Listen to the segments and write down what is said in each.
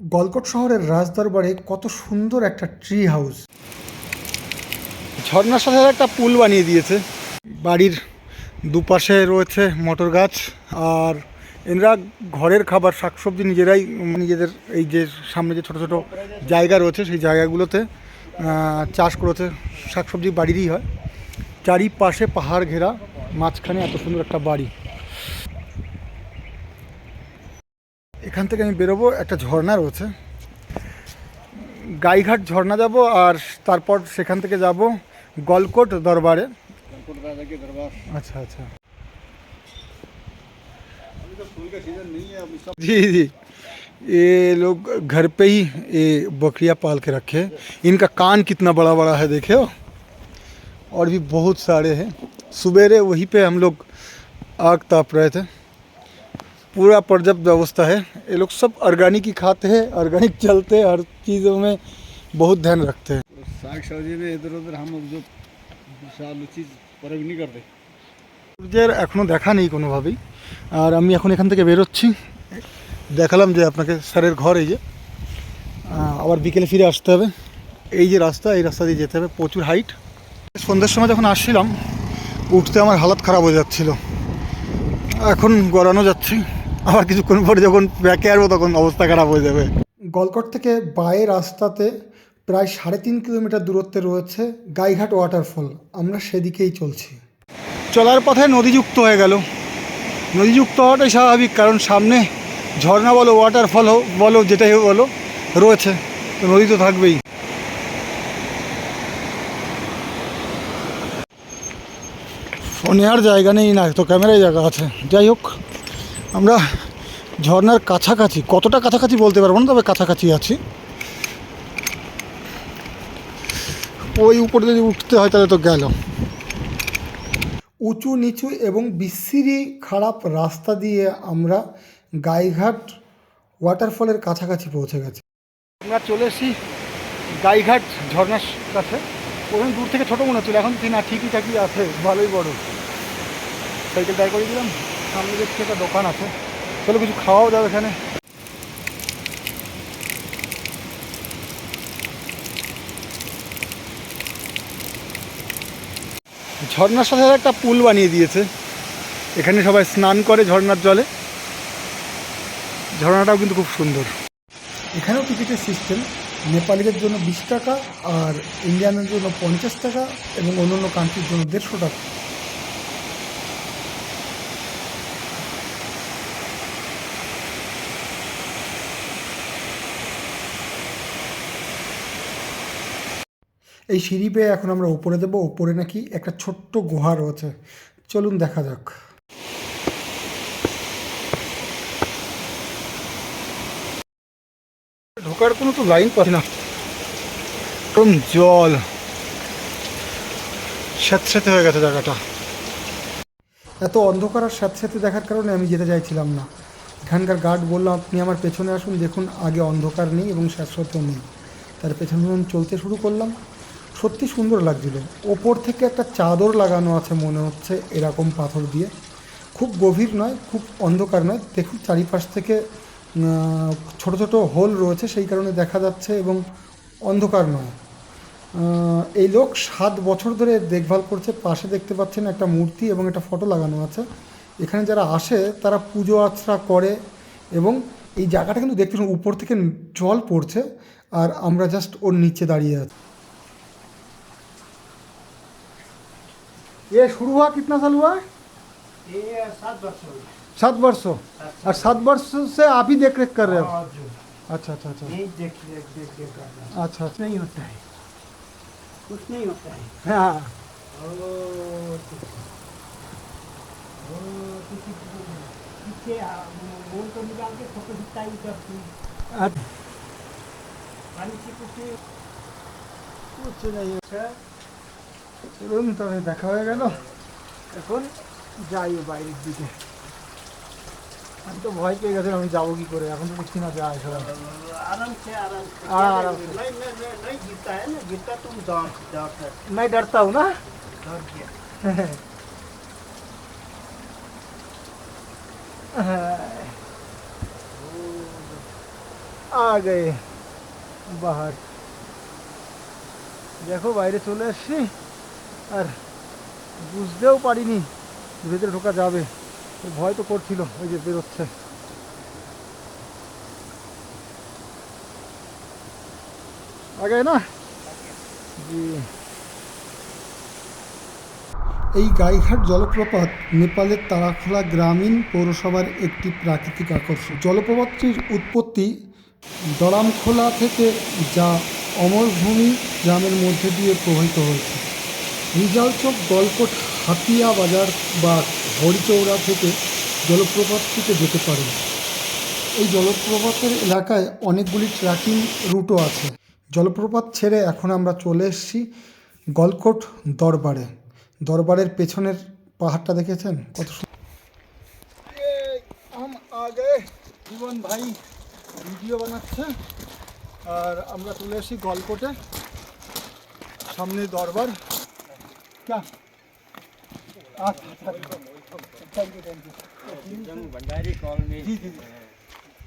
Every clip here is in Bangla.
গলকট শহরের রাজদরবারে কত সুন্দর একটা ট্রি হাউস ঝর্ণার সাথে একটা পুল বানিয়ে দিয়েছে। বাড়ির দুপাশে রয়েছে মটর গাছ, আর এনারা ঘরের খাবার, শাকসবজি নিজেরাই, নিজেদের এই যে সামনে যে ছোট ছোট জায়গা রয়েছে, সেই জায়গাগুলোতে চাষ করেছে। শাকসবজি বাড়িরই হয়। চারিপাশে পাহাড় ঘেরা, মাঝখানে এত সুন্দর একটা বাড়ি। এখান থেকে আমি বেরোবো একটা ঝর্ণা রয়েছে গাইঘাট ঝর্ণা যাব আর তারপর সেখান থেকে যাব গলকোট দরবারে আচ্ছা আচ্ছা जी जी ये लोग घर पे ही ये बकरियां पाल के रखे हैं इनका कान कितना बड़ा बड़ा है देखे हो और भी बहुत सारे हैं सवेरे वहीं पे हम लोग आग ताप रहे थे पूरा पर्याप्त व्यवस्था है ये लोग सब ऑर्गेनिक ही खाते हैं ऑर्गेनिक चलते हैं हर चीज़ों में बहुत ध्यान रखते हैं साग सब्जी में इधर उधर हम लोग जो विशाल चीज प्रयोग नहीं करते সূর্যের এখনও দেখা নেই কোনোভাবেই আর আমি এখন এখান থেকে বেরোচ্ছি দেখালাম যে আপনাকে স্যারের ঘর এই যে আহ, আবার বিকেলে ফিরে আসতে হবে এই যে রাস্তা এই রাস্তা দিয়ে যেতে হবে প্রচুর হাইট সন্ধ্যের সময় যখন আসছিলাম উঠতে আমার হালত খারাপ হয়ে যাচ্ছিল এখন গড়ানো যাচ্ছে আবার কিছুক্ষণ পরে যখন ব্যাকে আসব তখন অবস্থা খারাপ হয়ে যাবে। গলকট থেকে বায়ে রাস্তাতে প্রায় সাড়ে তিন কিলোমিটার দূরত্বে রয়েছে গাইঘাট ওয়াটারফল আমরা সেদিকেই চলছি। চলার পথে নদীযুক্ত হয়ে গেল। নদীযুক্ত হওয়াটাই স্বাভাবিক কারণ সামনে ঝর্ণা বলো ওয়াটারফল হোক বলো যেটাই হোক বলো রয়েছে। তো নদী তো থাকবেই। ফোনে আর জায়গা নেই না তো ক্যামেরায় জায়গা আছে। যাই হোক আমরা ঝর্নার কাছাকাছি, কতটা কাছাকাছি বলতে পারব না, তবে কাছাকাছি আছি। ওই উপরে যদি উঠতে হয় তাহলে তো গেল উঁচু, নিচু এবং বিচ্ছিরি খারাপ রাস্তা দিয়ে আমরা গাইঘাট ওয়াটারফলের কাছাকাছি পৌঁছে গেছি। আমরা চলে এসেছি গাইঘাট ঝর্ণার কাছে। ওখানে দূর থেকে ছোটো মনে হচ্ছিল, এখন না ঠিকই ঠাকই আছে, ভালোই বড়। সাইকেল দাঁড় করে দিলাম। সামনে দেখছি একটা দোকান আছে, চলো কিছু খাওয়াও যাবে এখানে। ঝর্ণার সাথে একটা পুল বানিয়ে দিয়েছে। এখানে সবাই স্নান করে ঝর্ণার জলে। ঝর্ণাটাও কিন্তু খুব সুন্দর। এখানেও টিকিটের সিস্টেম নেপালিদের জন্য বিশ টাকা আর ইন্ডিয়ানের জন্য পঞ্চাশ টাকা এবং অন্য অন্য কান্ট্রির জন্য দেড়শো টাকা। এই সিঁড়ি পেয়ে এখন আমরা উপরে দেবো। উপরে নাকি একটা ছোট্ট গুহা রয়েছে। চলুন দেখা যাক। ঢোকার কোনো তো লাইন পাচ্ছি না। একদম জল। স্যাঁতস্যাঁতে হয়ে গেছে জায়গাটা। এত অন্ধকার আর স্যাঁতস্যাঁতে দেখার কারণে আমি যেতে চাইছিলাম না। এখানকার গার্ড বলল, আপনি আমার পেছনে আসুন, দেখুন, আগে অন্ধকার নেই এবং স্যাঁতস্যাঁতেও নেই। তার পেছনে চলতে শুরু করলাম সত্যি সুন্দর লাগছিল। ওপর থেকে একটা চাদর লাগানো আছে মনে হচ্ছে এরকম পাথর দিয়ে। খুব গভীর নয়, খুব অন্ধকার নয়। দেখুন চারিপাশ থেকে ছোট ছোট হোল রয়েছে, সেই কারণে দেখা যাচ্ছে এবং অন্ধকার নয়। এই লোক সাত বছর ধরে দেখভাল করছে, পাশে দেখতে পাচ্ছেন একটা মূর্তি এবং একটা ফটো লাগানো আছে। এখানে যারা আসে, তারা পুজো আর্চা করে এবং এই জায়গাটা কিন্তু দেখতে উপর থেকে জল পড়ছে আর আমরা জাস্ট ওর নিচে দাঁড়িয়ে আছি। ये शुरू हुआ कितना साल हुआ? ये सात वर्ष हो सात वर्षों और सात वर्ष से आप ही देख रेख कर रहे हो? अच्छा अच्छा अच्छा। देख देख देख देख कर अच्छा अच्छा। नहीं होता है। कुछ नहीं होता है। हाँ। मूल को निकाल के फ़ोटो खिंचता करती। अच्छा। पानी से कुछ नहीं। कुछ नहीं। अच्छा। চলুন তবে দেখা হয়ে গেল এখন যাই বাইরের দিকে আমি তো ভয় পেয়ে গেছিলাম আমি যাবো কি করে এখন তো দেখছি না যায় সবাই आराम से आराम से हाँ, आराम से। नहीं नहीं नहीं नहीं गिरता है ना गिरता तुम डर डर है मैं डरता हूँ ना डर गया আ গে বাহার দেখো বাইরে চলে এসছি আর বুঝতেও পারিনি ভেতরে ঢোকা যাবে। ভয় তো করছিল, ওই যে বেরোচ্ছে। আগে না? জি। এই গাইঘাট জলপ্রপাত নেপালের তারাখোলা গ্রামীণ পৌরসভার একটি প্রাকৃতিক আকর্ষণ। জলপ্রপাতটির উৎপত্তি দরামখোলা থেকে যা অমরভূমি গ্রামের মধ্যে দিয়ে প্রবাহিত হয়েছে। রিজালচক গলকোট হাতিয়া বাজার বা হরিচৌড়া থেকে জলপ্রপাতটিতে যেতে পারে। এই জলপ্রপাতের এলাকায় অনেকগুলি ট্রেকিং রুটও আছে। জলপ্রপাত ছেড়ে এখন আমরা চলে এসেছি গলকোট দরবারে। দরবারের পেছনের পাহাড়টা দেখেছেন? কত আগে জীবন ভাই ভিডিও বানাচ্ছে। আর আমরা চলে এসেছি গলকোটে। সামনে দরবার। क्या अच्छा thank you thank you Bhandari colony जी जी जी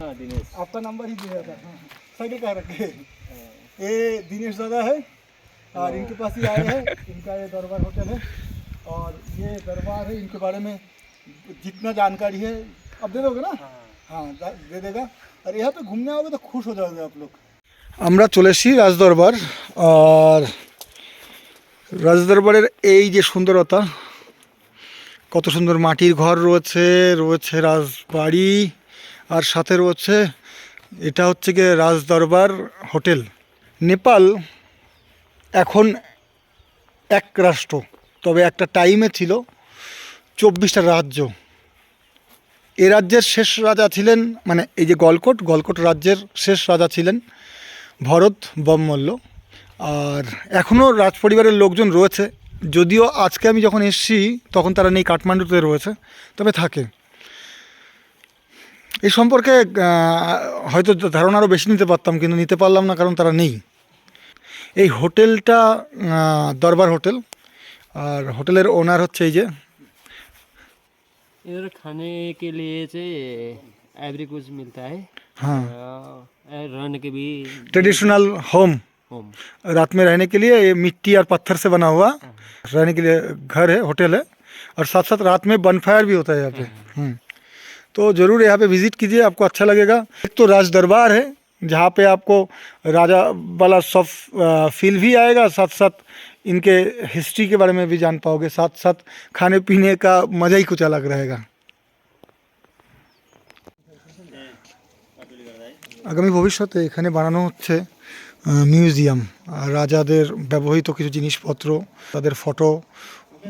हाँ दिनेश आपका नंबर ही दिया था सही कह रखे ये दिनेश दादा है और इनके पास ही आए हैं इनका ये दरबार होटल है और ये दरबार है इनके बारे में जितना जानकारी है अब दे दोगे ना हाँ दा- दे देगा और यहाँ पे घूमने आओगे तो खुश हो जाओगे आप लोग আমরা চলে এসেছি রাজদরবার আর রাজদরবারের এই যে সুন্দরতা, কত সুন্দর মাটির ঘর রয়েছে রয়েছে রাজবাড়ি, আর সাথে রয়েছে, এটা হচ্ছে গিয়ে রাজদরবার হোটেল। নেপাল এখন এক রাষ্ট্র, তবে একটা টাইমে ছিল, চব্বিশটা রাজ্য। এ রাজ্যের শেষ রাজা ছিলেন মানে এই যে গলকোট গলকোট রাজ্যের শেষ রাজা ছিলেন ভরত বমমল্ল আর এখনও রাজ পরিবারের লোকজন রয়েছে যদিও আজকে আমি যখন এসেছি তখন তারা নেই কাঠমান্ডুতে রয়েছে তবে থাকে এই সম্পর্কে আহ, হয়তো ধারণা আরও বেশি নিতে পারতাম কিন্তু নিতে পারলাম না কারণ তারা নেই এই হোটেলটা আহ, দরবার হোটেল আর হোটেলের ওনার হচ্ছে এই যে इधर खाने के लिए चाहिए एवरी कुछ मिलता है हाँ आ, रहने के भी ट्रेडिशनल होम होम रात में रहने के लिए ये मिट्टी और पत्थर से बना हुआ रहने के लिए घर है होटल है और साथ साथ रात में बनफायर भी होता है यहाँ पे हम्म। तो ज़रूर यहाँ पे विज़िट कीजिए आपको अच्छा लगेगा एक तो राज दरबार है जहाँ पे आपको राजा वाला सब फील भी आएगा साथ साथ इनके हिस्ट्री के बारे में भी जान पाओगे साथ साथ खाने पीने का मज़ा ही कुछ अलग रहेगा আগামী ভবিষ্যতে এখানে বানানো হচ্ছে মিউজিয়াম রাজাদের ব্যবহৃত কিছু জিনিসপত্র তাদের ফটো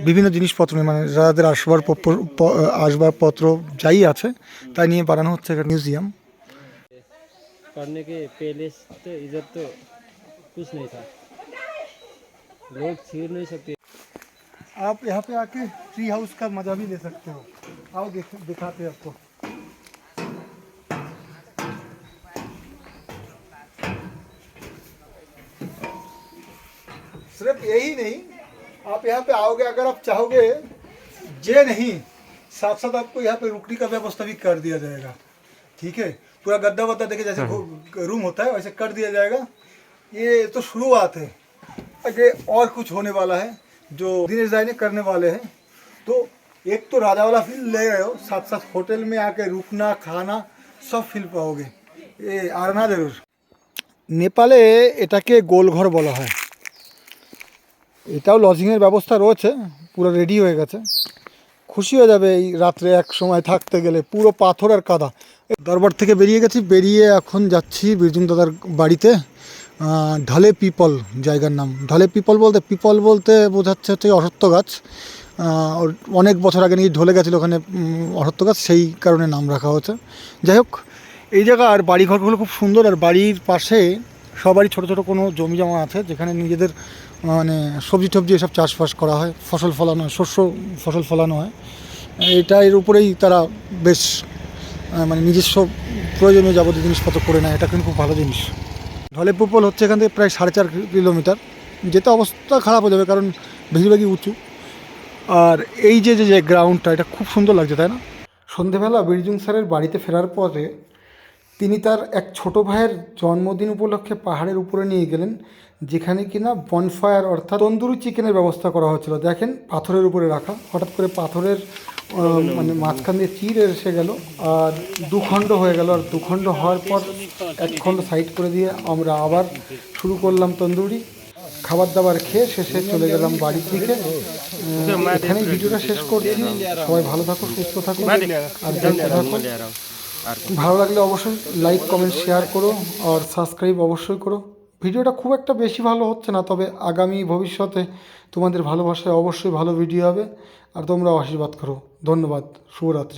বিভিন্ন জিনিসপত্র নিয়ে মানে রাজাদের আসবাবপত্র প- আসবাবপত্র যাই আছে তাই নিয়ে বানানো হচ্ছে একটা মিউজিয়াম पढ़ने के पहले तो इधर तो कुछ नहीं था लोग छीर नहीं सकते आप यहाँ पे आके ट्री हाउस का मज़ा भी ले सकते हो आओ देख दिखाते हैं आपको सिर्फ यही नहीं आप यहाँ पे आओगे अगर आप चाहोगे जे नहीं साथ साथ आपको यहाँ पे रुकने का व्यवस्था भी कर दिया जाएगा ठीक है पूरा गद्दा वद्दा देखे जैसे रूम होता है वैसे कर दिया जाएगा ये तो शुरुआत है आगे और कुछ होने वाला है जो दिनेश दाई ने करने वाले हैं तो एक तो राजा वाला फील ले रहे हो साथ साथ होटल में आके रुकना खाना सब ফিল পাওগে এ আর না জরুর নেপালে এটাকে গোলঘর বলা হয় এটাও লজিংয়ের ব্যবস্থা রয়েছে, পুরো রেডি হয়ে গেছে। খুশি হয়ে যাবে এই রাত্রে এক সময় থাকতে গেলে, পুরো পাথর আর কাদা। দরবার থেকে বেরিয়ে গেছি, বেরিয়ে এখন যাচ্ছি বীরজুম দাদার বাড়িতে ঢালে পিপল জায়গার নাম। ঢালে পিপল বলতে পিপল বলতে বোঝাচ্ছে হচ্ছে অসত্য গাছ। অনেক বছর আগে নাকি ঢলে গেছিল ওখানে অসত্য গাছ, সেই কারণে নাম রাখা হয়েছে। যাই হোক, এই জায়গার বাড়িঘরগুলো খুব সুন্দর, আর বাড়ির পাশে সবারই ছোটো ছোটো কোনো জমি জমা আছে, যেখানে নিজেদের মানে সবজি টবজি এসব চাষবাস করা হয়, ফসল ফলানো হয় শস্য ফসল ফলানো হয়। এটা এর উপরেই তারা বেশ মানে নিজস্ব প্রয়োজনীয় যাবতীয় জিনিসপত্র করে নেয়, এটা কিন্তু খুব ভালো জিনিস। ঢলে পুপল হচ্ছে এখান থেকে প্রায় সাড়ে চার কিলোমিটার। যেতে অবস্থা খারাপ হয়ে যাবে কারণ বেশিরভাগই উঁচু। আর এই যে, যে- গ্রাউন্ডটা এটা খুব সুন্দর লাগছে, তাই না? সন্ধেবেলা বীরজুং স্যারের বাড়িতে ফেরার পরে তিনি তার এক ছোট ভাইয়ের জন্মদিন উপলক্ষে পাহাড়ের উপরে নিয়ে গেলেন যেখানে কিনা বনফায়ার অর্থাৎ তন্দুরি চিকেনের ব্যবস্থা করা হয়েছিল। দেখেন পাথরের উপরে রাখা। হঠাৎ করে পাথরের মানে মাঝখান দিয়ে চির এসে গেল আর দুখণ্ড হয়ে গেল। আর দুখণ্ড হওয়ার পর এক খণ্ড সাইড করে দিয়ে আমরা আবার শুরু করলাম তন্দুরি। খাবার দাবার খেয়ে শেষে চলে গেলাম বাড়ির দিকে। আহ, এখানেই ভিডিওটা শেষ করছি। সবাই ভালো থাকো সুস্থ থাকো আর থাকো ভালো লাগলে অবশ্যই লাইক কমেন্ট শেয়ার করো আর সাবস্ক্রাইব অবশ্যই করো। ভিডিওটা খুব একটা বেশি ভালো হচ্ছে না, তবে আগামী ভবিষ্যতে তোমাদের ভালোবাসায় অবশ্যই ভালো ভিডিও হবে। আর তোমরা আশীর্বাদ করো। ধন্যবাদ। শুভরাত্রি।